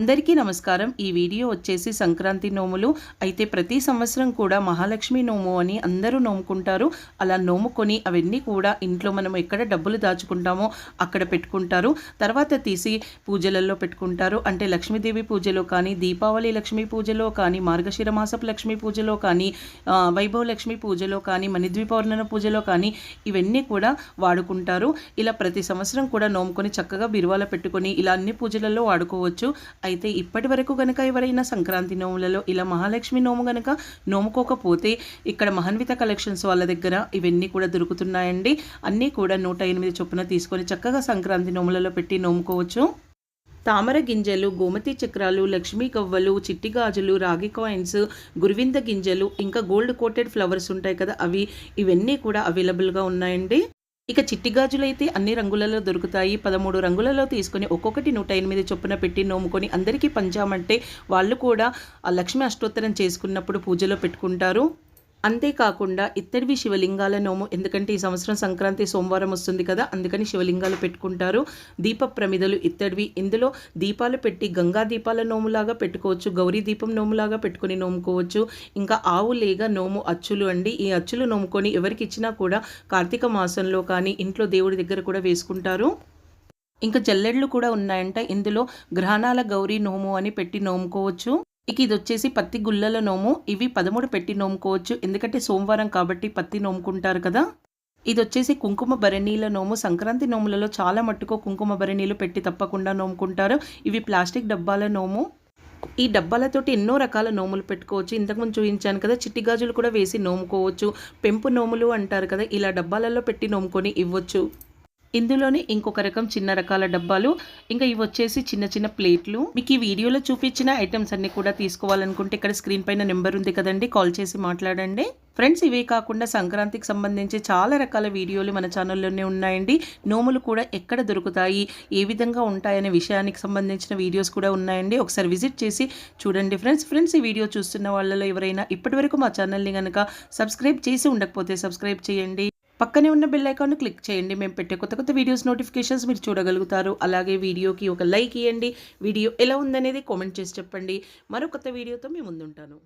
అందరికీ నమస్కారం. ఈ వీడియో వచ్చేసి సంక్రాంతి నోములు. అయితే ప్రతి సంవత్సరం కూడా మహాలక్ష్మి నోము అని అందరూ నోముకుంటారు. అలా నోముకొని అవన్నీ కూడా ఇంట్లో మనం ఎక్కడ డబ్బులు దాచుకుంటామో అక్కడ పెట్టుకుంటారు. తర్వాత తీసి పూజలలో పెట్టుకుంటారు. అంటే లక్ష్మీదేవి పూజలో కానీ దీపావళి లక్ష్మీ పూజలో కానీ మార్గశిర మాసపు లక్ష్మీ పూజలో కానీ వైభవ లక్ష్మీ పూజలో కానీ మణిద్వీపౌర్ణన పూజలో కానీ ఇవన్నీ కూడా వాడుకుంటారు. ఇలా ప్రతి సంవత్సరం కూడా నోముకొని చక్కగా బిరువాల పెట్టుకొని ఇలా అన్ని పూజలలో వాడుకోవచ్చు. అయితే ఇప్పటి వరకు కనుక ఎవరైనా సంక్రాంతి నోములలో ఇలా మహాలక్ష్మి నోము కనుక నోముకోకపోతే ఇక్కడ మహాన్విత కలెక్షన్స్ వాళ్ళ దగ్గర ఇవన్నీ కూడా దొరుకుతున్నాయండి. అన్నీ కూడా నూట ఎనిమిది చొప్పున తీసుకొని చక్కగా సంక్రాంతి నోములలో పెట్టి నోముకోవచ్చు. తామర గింజలు గోమతి చక్రాలు లక్ష్మీ కవ్వలు చిట్టి గాజులు రాగి కాయిన్స్ గురువింద గింజలు ఇంకా గోల్డ్ కోటెడ్ ఫ్లవర్స్ ఉంటాయి కదా అవి ఇవన్నీ కూడా అవైలబుల్గా ఉన్నాయండి. ఇక చిట్టి గాజులైతే అన్ని రంగులలో దొరుకుతాయి. పదమూడు రంగులలో తీసుకొని ఒక్కొక్కటి నూట ఎనిమిది చొప్పున పెట్టి నోముకొని అందరికీ పంచామంటే వాళ్ళు కూడా ఆ లక్ష్మీ అష్టోత్తరం చేసుకున్నప్పుడు పూజలో పెట్టుకుంటారు. అంతేకాకుండా ఇత్తడివి శివలింగాల నోము ఎందుకంటే ఈ సంవత్సరం సంక్రాంతి సోమవారం వస్తుంది కదా అందుకని శివలింగాలు పెట్టుకుంటారు. దీప ప్రమిదలు ఇత్తడివి. ఇందులో దీపాలు పెట్టి గంగా దీపాల నోములాగా పెట్టుకోవచ్చు గౌరీ దీపం నోములాగా పెట్టుకొని నోముకోవచ్చు. ఇంకా ఆవు లేగ నోము అచ్చులు అండి. ఈ అచ్చులు నోముకొని ఎవరికి ఇచ్చినా కూడా కార్తీక మాసంలో కానీ ఇంట్లో దేవుడి దగ్గర కూడా వేసుకుంటారు. ఇంకా జల్లెళ్ళు కూడా ఉన్నాయంట. ఇందులో గ్రహణాల గౌరీ నోము అని పెట్టి నోముకోవచ్చు. ఇక ఇది వచ్చేసి పత్తి గుల్లల నోము. ఇవి పదమూడు పెట్టి నోముకోవచ్చు. ఎందుకంటే సోమవారం కాబట్టి పత్తి నోముకుంటారు కదా. ఇది వచ్చేసి కుంకుమ భరణీల నోము. సంక్రాంతి నోములలో చాలా మట్టుకు కుంకుమ భరణీలు పెట్టి తప్పకుండా నోముకుంటారు. ఇవి ప్లాస్టిక్ డబ్బాల నోము. ఈ డబ్బాలతోటి ఎన్నో రకాల నోములు పెట్టుకోవచ్చు. ఇంతకుముందు చూపించాను కదా చిట్టి గాజులు కూడా వేసి నోముకోవచ్చు. పెంపు నోములు అంటారు కదా ఇలా డబ్బాలలో పెట్టి నోముకొని ఇవ్వచ్చు. ఇందులోనే ఇంకొక రకం చిన్న రకాల డబ్బాలు. ఇంకా ఇవి వచ్చేసి చిన్న చిన్న ప్లేట్లు. మీకు ఈ వీడియోలో చూపించిన ఐటమ్స్ అన్ని కూడా తీసుకోవాలనుకుంటే ఇక్కడ స్క్రీన్ పైన నెంబర్ ఉంది కదండి కాల్ చేసి మాట్లాడండి. ఫ్రెండ్స్ ఇవే కాకుండా సంక్రాంతికి సంబంధించి చాలా రకాల వీడియోలు మన ఛానల్లోనే ఉన్నాయండి. నోములు కూడా ఎక్కడ దొరుకుతాయి ఏ విధంగా ఉంటాయనే విషయానికి సంబంధించిన వీడియోస్ కూడా ఉన్నాయండి. ఒకసారి విజిట్ చేసి చూడండి ఫ్రెండ్స్. ఫ్రెండ్స్ ఈ వీడియో చూస్తున్న వాళ్ళలో ఎవరైనా ఇప్పటివరకు మా ఛానల్ని కనుక సబ్స్క్రైబ్ చేసి ఉండకపోతే సబ్స్క్రైబ్ చేయండి. పక్కనే ఉన్న బెల్ ఐకాన్ను క్లిక్ చేయండి. మేము పెట్టే కొత్త కొత్త వీడియోస్ నోటిఫికేషన్స్ మీరు చూడగలుగుతారు. అలాగే వీడియోకి ఒక లైక్ ఇవ్వండి వీడియో ఎలా ఉందనేది కామెంట్ చేసి చెప్పండి. మరో కొత్త వీడియోతో మేము ముందుంటాను.